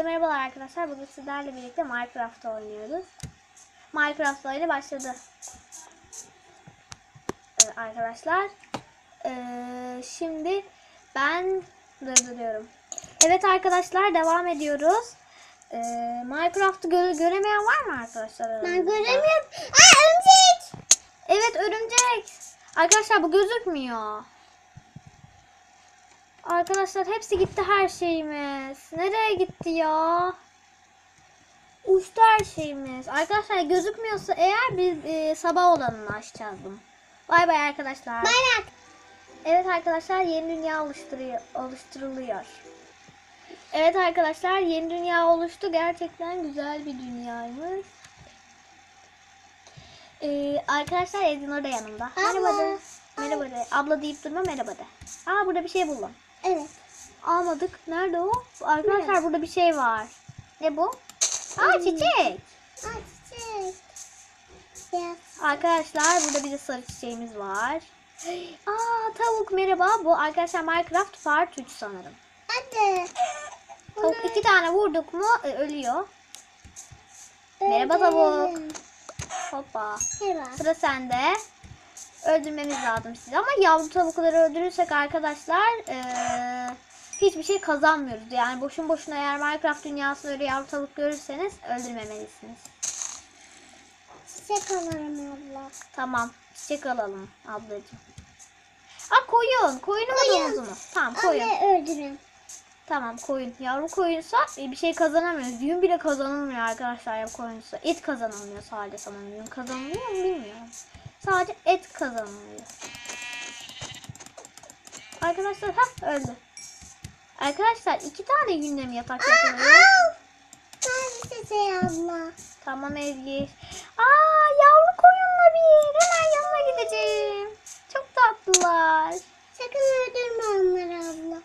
Herkese merhabalar arkadaşlar. Bugün sizlerle birlikte Minecraft oynuyoruz. Minecraft oyunu başladı. Evet arkadaşlar. Ee, şimdi ben durduruyorum. Evet arkadaşlar devam ediyoruz. Ee, Minecraft'ı gö- göremeyen var mı arkadaşlar? Ben göremiyorum. Aa örümcek. Evet örümcek. Arkadaşlar bu gözükmüyor. Arkadaşlar hepsi gitti her şeyimiz. Nereye gitti ya? Uçtu her şeyimiz. Arkadaşlar gözükmüyorsa eğer biz e, sabah olanını açacağız bunu. Bay bay arkadaşlar. Bayrak. Evet arkadaşlar yeni dünya oluşturuyor, oluşturuluyor. Evet arkadaşlar yeni dünya oluştu. Gerçekten güzel bir dünyaymış. Ee, arkadaşlar Edinur da yanımda. Merhaba de. Merhaba de. Abla deyip durma merhaba de. Aa burada bir şey buldum. Evet. Almadık. Nerede o? Arkadaşlar Evet. burada bir şey var. Ne bu? Aa çiçek. Aa çiçek. Ya. Arkadaşlar burada bir de sarı çiçeğimiz var. Aa tavuk merhaba. Bu arkadaşlar Minecraft Part 3 sanırım. Hadi. Tavuk iki tane vurduk mu e, ölüyor. Merhaba tavuk. Hoppa. Merhaba. Sıra sende. Öldürmemiz lazım sizi. Ama yavru tavukları öldürürsek arkadaşlar eee, hiçbir şey kazanmıyoruz. Yani boşun boşuna eğer Minecraft dünyasında öyle yavru tavuk görürseniz öldürmemelisiniz. Çiçek alırım abla. Tamam. Çiçek alalım ablacığım. Aa koyun. Koyunu mu Koyun. domuzu mu? Tamam koyun. Anne öldürün. Tamam koyun. Yavru koyunsa e, bir şey kazanamıyoruz. Yün bile kazanılmıyor arkadaşlar yavru koyunsa. Et kazanılmıyor sadece sanırım. Yün kazanılıyor mu bilmiyorum. Sadece et kazanılıyor. Arkadaşlar ha öldü. Arkadaşlar iki tane yünle mi yatak yapılıyor? Abla? Tamam Ezgi. Aa yavru koyunla bir. Hemen yanına gideceğim. Çok tatlılar. Sakın öldürme onları abla.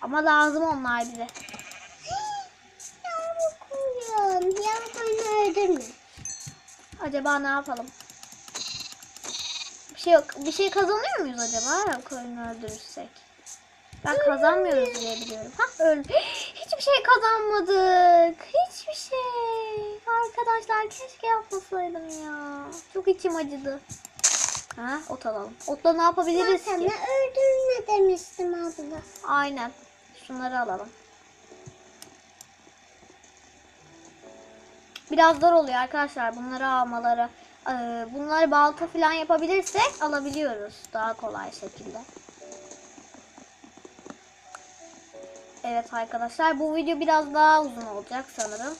Ama lazım onlar bize. Yavru koyun. Yavru koyunu öldürme. Acaba ne yapalım? Bir şey yok. Bir şey kazanıyor muyuz acaba koyunu öldürürsek? Ben kazanmıyoruz diye biliyorum. Ha öldü. Hiçbir şey kazanmadık. Hiçbir şey. Arkadaşlar keşke yapmasaydım ya. Çok içim acıdı. Ha ot alalım. Otla ne yapabiliriz Zaten ki? öldürme demiştim abla. Aynen. Şunları alalım. Biraz zor oluyor arkadaşlar bunları almaları. Ee, bunları balta falan yapabilirsek alabiliyoruz daha kolay şekilde. Evet arkadaşlar bu video biraz daha uzun olacak sanırım.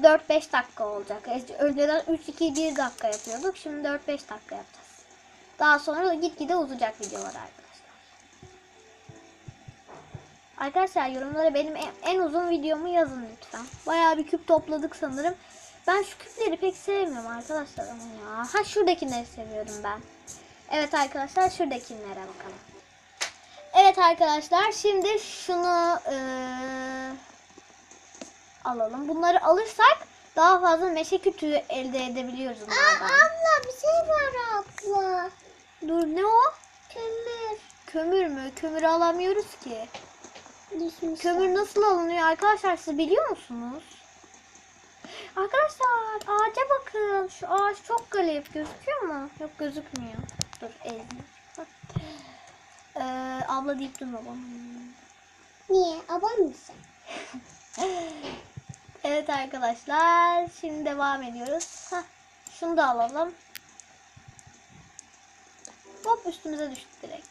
4-5 dakika olacak. Önceden 3-2-1 dakika yapıyorduk. Şimdi 4-5 dakika yapacağız. Daha sonra da gitgide uzayacak videolar arkadaşlar. Arkadaşlar yorumlara benim en, en uzun videomu yazın lütfen. Bayağı bir küp topladık sanırım. Ben şu küpleri pek sevmiyorum arkadaşlar ama ya. Ha şuradakileri seviyorum ben. Evet arkadaşlar şuradakilere bakalım. Evet arkadaşlar şimdi şunu eee, alalım. Bunları alırsak daha fazla meşe kütüğü elde edebiliyoruz Aa, abla bir şey var abla. Dur ne o? Kömür. Kömür mü? Kömür alamıyoruz ki. Düşmüş. Kömür nasıl alınıyor arkadaşlar siz biliyor musunuz? Arkadaşlar ağaca bakın. Şu ağaç çok garip. Gözüküyor mu? Yok gözükmüyor. Dur. Bak. Ee, abla deyip durma bana. Niye? Abam mısın? Evet arkadaşlar. Şimdi devam ediyoruz. Hah, şunu da alalım. Hop üstümüze düştü direkt.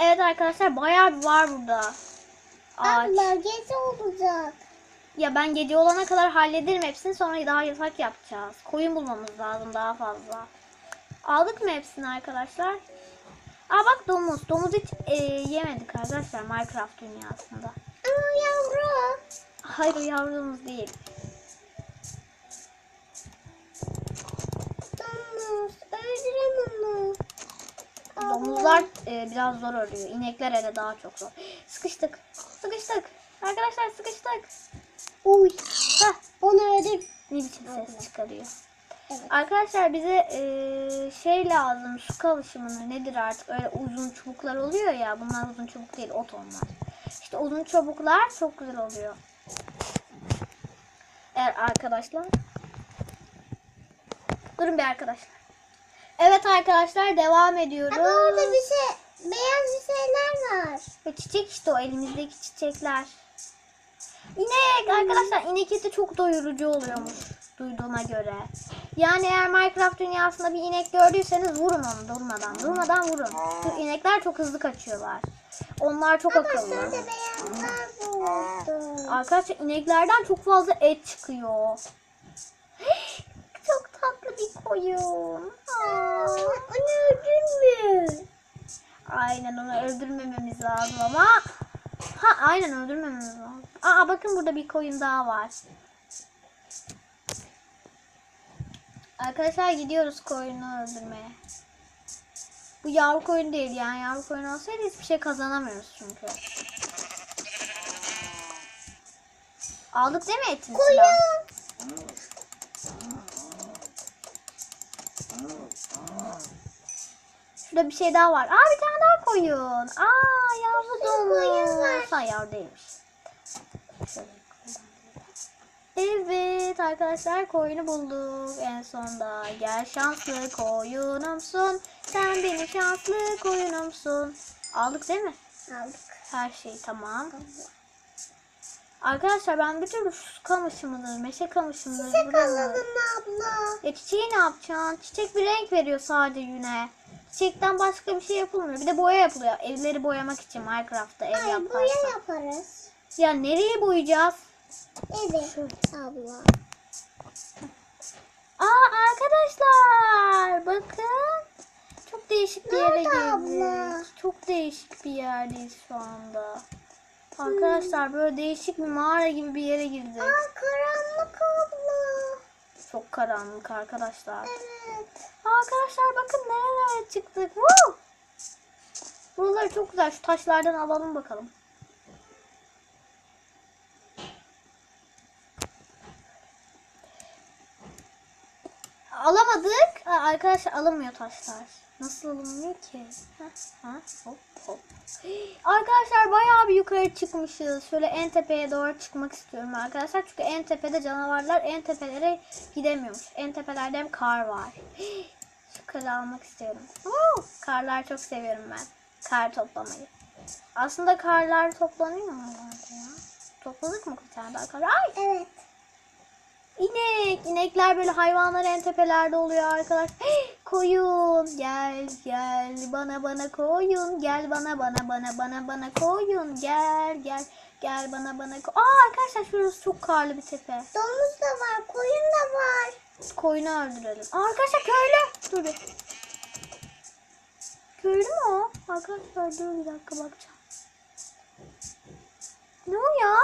Evet arkadaşlar bayağı bir var burada. Ağaç. Abla gece olacak. Ya ben gece olana kadar hallederim hepsini sonra daha yatak yapacağız. Koyun bulmamız lazım daha fazla. Aldık mı hepsini arkadaşlar? Aa bak domuz. Domuz hiç e, yemedik arkadaşlar Minecraft dünyasında. Ama yavru. Hayır o yavrumuz değil. Domuz. Öldürem onu. Domuzlar e, biraz zor örüyor. İnekler hele daha çok zor. Sıkıştık. Sıkıştık. Arkadaşlar sıkıştık. Uy. Heh, Onu öldür. ne biçim ses çıkarıyor. Evet. Arkadaşlar bize e, şey lazım su kavuşumu nedir artık öyle uzun çubuklar oluyor ya bunlar uzun çubuk değil ot onlar. İşte uzun çubuklar çok güzel oluyor. Evet arkadaşlar. Durun bir arkadaşlar. Evet arkadaşlar devam ediyoruz. Ama orada bir şey, beyaz bir şeyler var. Ve çiçek işte o elimizdeki çiçekler. İnek arkadaşlar inek eti çok doyurucu oluyormuş duyduğuma göre. Yani eğer Minecraft dünyasında bir inek gördüyseniz vurun onu durmadan. Durmadan vurun. Çünkü inekler çok hızlı kaçıyorlar. Onlar çok akıllı. Arkadaşlar ineklerden çok fazla et çıkıyor. Çok tatlı bir koyun. Aa. Onu öldün mü? Aynen onu öldürmememiz lazım ama. Ha aynen öldürmememiz lazım. Aa bakın burada bir koyun daha var. Arkadaşlar gidiyoruz koyunu öldürmeye. Bu yavru koyun değil yani yavru koyun olsaydı hiçbir şey kazanamıyoruz çünkü. Aldık değil mi etini? Koyun. Şurada bir şey daha var. Aa bir tane daha koyun. Aa yavru domuz. Ha yavru değilmiş. Evet arkadaşlar koyunu bulduk en sonda. Gel şanslı koyunumsun. Sen benim şanslı koyunumsun. Aldık değil mi? Aldık. Her şey tamam. Arkadaşlar ben bir türlü su kamışı mıdır, meşe kamışı mıdır Çiçek alalım abla. Ya çiçeği ne yapacaksın? Çiçek bir renk veriyor sadece yüne. Çiçekten başka bir şey yapılmıyor. Bir de boya yapılıyor. Evleri boyamak için Minecraft'ta ev Ay yaparsan. boya yaparız. Ya nereye boyayacağız? Evet abla. Aa arkadaşlar bakın. Çok değişik bir yere Nerede geldik. abla? Çok değişik bir yerdeyiz şu anda. Arkadaşlar böyle değişik bir mağara gibi bir yere girdik. Aa karanlık abla. Çok karanlık arkadaşlar. Evet. Arkadaşlar bakın nerelere çıktık. Woo! Buraları çok güzel. Şu taşlardan alalım bakalım. Alamadık. Aa, arkadaşlar alınmıyor taşlar. Nasıl alınmıyor ki? Ha, hop, hop. Arkadaşlar bayağı bir yukarı çıkmışız. Şöyle en tepeye doğru çıkmak istiyorum arkadaşlar. Çünkü en tepede canavarlar en tepelere gidemiyormuş. En tepelerde hem kar var. Şu karı almak istiyorum. Oo, karlar çok seviyorum ben. Kar toplamayı. Aslında karlar toplanıyor mu? Topladık mı bir tane daha kar? Ay! Evet. İnek. İnekler böyle hayvanlar en tepelerde oluyor arkadaş. koyun gel gel bana bana koyun gel bana bana bana bana bana koyun gel gel gel bana bana ko- Aa arkadaşlar şurası çok karlı bir tepe. Domuz da var, koyun da var. Koyunu öldürelim. Aa, arkadaşlar köylü. Dur bir. Köylü mü o? Arkadaşlar dur bir dakika bakacağım. Ne o ya?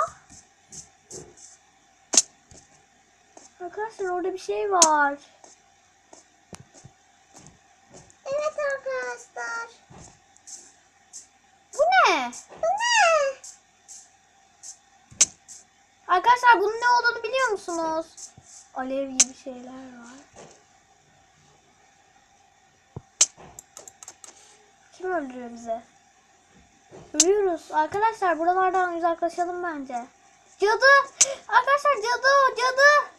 Arkadaşlar orada bir şey var. Evet arkadaşlar. Bu ne? Bu ne? Arkadaşlar bunun ne olduğunu biliyor musunuz? Alev gibi şeyler var. Kim öldürüyor bize? Ölüyoruz. Arkadaşlar buralardan uzaklaşalım bence. Cadı! Arkadaşlar cadı cadı!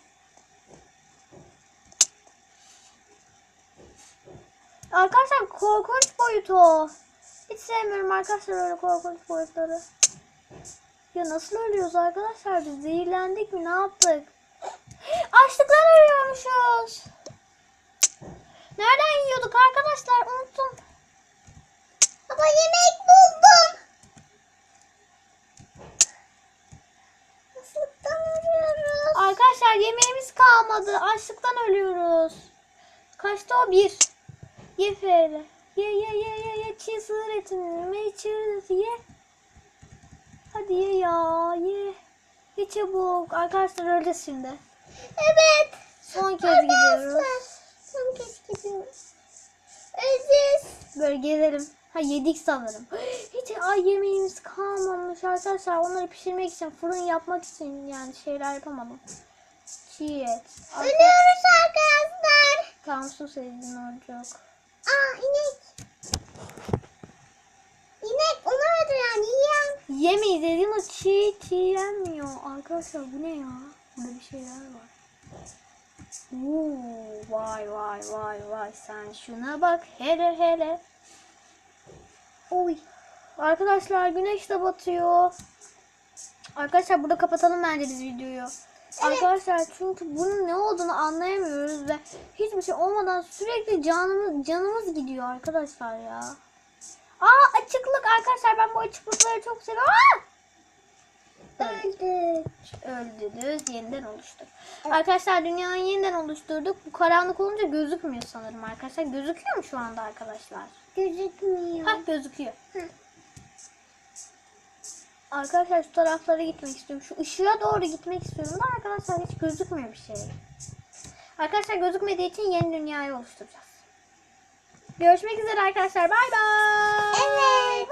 Arkadaşlar korkunç boyut o. Hiç sevmiyorum arkadaşlar öyle korkunç boyutları. Ya nasıl ölüyoruz arkadaşlar biz? Zehirlendik mi? Ne yaptık? Açlıktan ölüyormuşuz. Nereden yiyorduk arkadaşlar? Unuttum. Baba yemek buldum. Açlıktan ölüyoruz. Arkadaşlar yemeğimiz kalmadı. Açlıktan ölüyoruz. Kaçta o? Bir. Ye F'yle. Ye ye ye ye ye. Çiğ sığır etini. Çiğ ye. Hadi ye ya ye. Ye çabuk. Arkadaşlar öleceğiz şimdi. Evet. Son kez gidiyoruz. Arkadaşlar. Son kez gidiyoruz. Öleceğiz. Böyle gezelim. Ha yedik sanırım. Hiç ay yemeğimiz kalmamış arkadaşlar. Onları pişirmek için, fırın yapmak için yani şeyler yapamadım. Çiğ et. Ölüyoruz arkadaşlar. Tam su sevdiğin olacak. Aa inek. İnek onu öldüren yiyen. Yemeyiz dedim o çiğ çiğlenmiyor. Arkadaşlar bu ne ya? Burada bir şeyler var. Oo, vay vay vay vay sen şuna bak hele hele. Oy. Arkadaşlar güneş de batıyor. Arkadaşlar burada kapatalım bence biz videoyu. Arkadaşlar çünkü bunun ne olduğunu anlayamıyoruz ve hiçbir şey olmadan sürekli canımız canımız gidiyor arkadaşlar ya. Aa açıklık arkadaşlar ben bu açıklıkları çok seviyorum. Aa! Öldük. Öldünüz yeniden oluştur. Arkadaşlar dünyayı yeniden oluşturduk. Bu karanlık olunca gözükmüyor sanırım arkadaşlar. Gözüküyor mu şu anda arkadaşlar? Gözükmüyor. Hah gözüküyor. Arkadaşlar şu taraflara gitmek istiyorum. Şu ışığa doğru gitmek istiyorum da arkadaşlar hiç gözükmüyor bir şey. Arkadaşlar gözükmediği için yeni dünyayı oluşturacağız. Görüşmek üzere arkadaşlar. Bay bay. Evet.